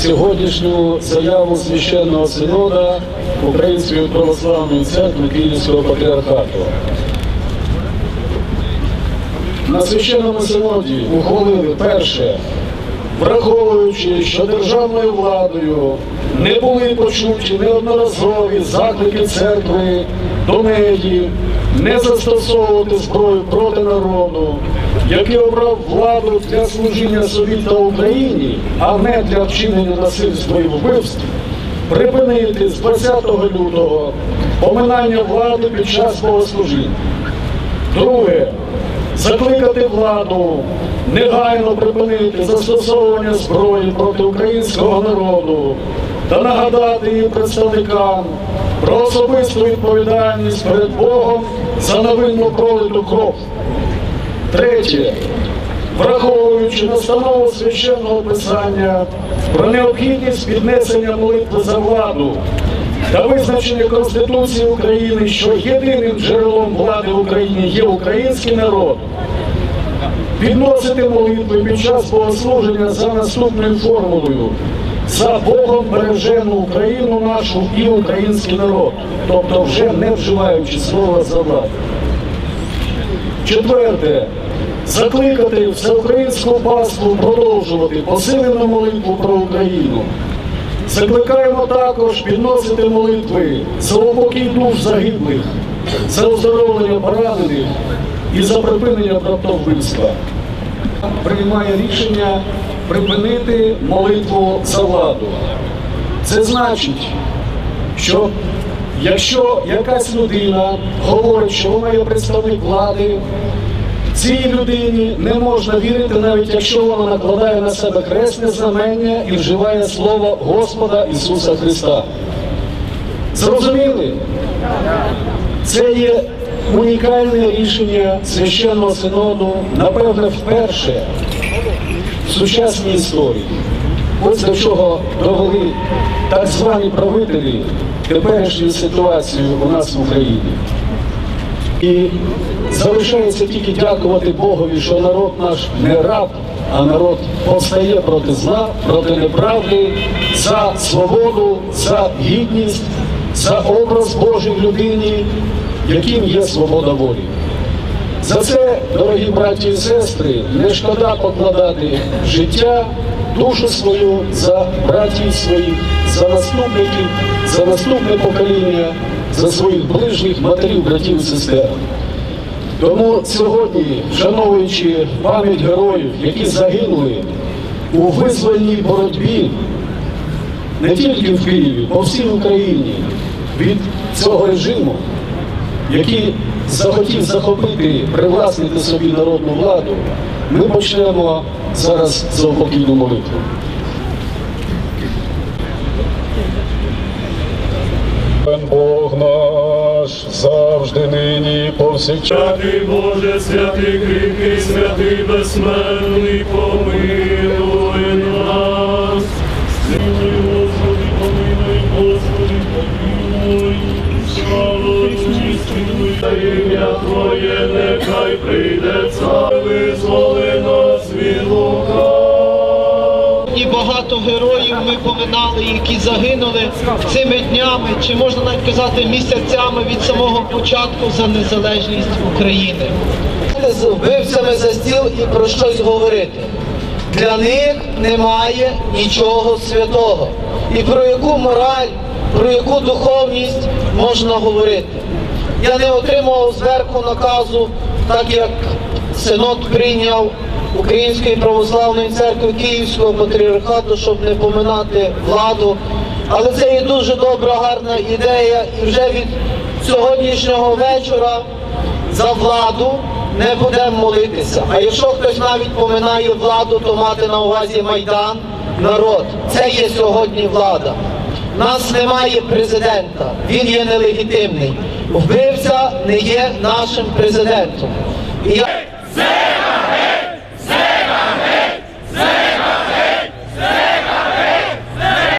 сьогоднішню заяву священного синода Української православної церкви Київського патріархату. На священному синоді ухвалили перше, враховуючи, що державною владою не були почуті неодноразові заклики церкви до медії не застосовувати зброю проти народу, який обрав владу для служіння собі та Україні, а не для вчинення насильства і вбивств, припинити з 20 лютого поминання влади під час богослужіння. Друге, закликати владу негайно припинити застосовування зброї проти українського народу та нагадати її представникам про особисту відповідальність перед Богом за невинно пролиту кров. Третє. Враховуючи настанову священного писання про необхідність піднесення молитви за владу та визначення Конституції України, що єдиним джерелом влади в Україні є український народ, підносити молитви під час богослуження за наступною формулою. За Богом бережену Україну нашу і український народ, тобто вже не вживаючи слова за владу. Четверте. Закликати всеукраїнську паству продовжувати посилену молитву про Україну. Закликаємо також підносити молитви за упокій душ загиблих, за оздоровлення поранених і за припинення братовбивства. Приймає рішення припинити молитву за владу. Це значить, що якщо якась людина говорить, що вона є представник влади, Цій людині не можна вірити, навіть якщо вона накладає на себе хресне знамення і вживає слово Господа Ісуса Христа. Зрозуміли? Це є унікальне рішення священного синоду, напевне, вперше в сучасній історії. Ось до чого довели так звані правителі теперішню ситуацію у нас в Україні. І залишається тільки дякувати Богові, що народ наш не раб, а народ повстає проти зла, проти неправди, за свободу, за гідність, за образ Божий в людині, яким є свобода волі. За це, дорогі браті і сестри, не шкода покладати життя, душу свою за братів своїх, за наступників, за наступне покоління, за своїх ближніх матерів, братів і сестер. Тому сьогодні, вшановуючи пам'ять героїв, які загинули у визвольній боротьбі не тільки в Києві, по всій Україні від цього режиму, який захотів захопити, привласнити собі народну владу, ми почнемо зараз заупокійну молитву. Бог наш завжди нині повсякчас. Святий Боже, святий кріпкий, святий безсмертний, помилуй нас. Смилуй, Господи, помилуй, Господи, помилуй. Слава чистий, ім'я Твоє, нехай прийде цар, визволи нас. І багато героїв ми поминали, які загинули цими днями, чи можна навіть казати місяцями від самого початку за незалежність України. З вбивцями за стіл і про щось говорити. Для них немає нічого святого. І про яку мораль, про яку духовність можна говорити. Я не отримував зверху наказу, так як синод прийняв Української православної церкви Київського патріархату, щоб не поминати владу. Але це є дуже добра, гарна ідея, і вже від сьогоднішнього вечора за владу не будемо молитися. А якщо хтось навіть поминає владу, то мати на увазі майдан, народ. Це є сьогодні влада. Нас немає президента, він є нелегітимний. Вбивця не є нашим президентом. І я...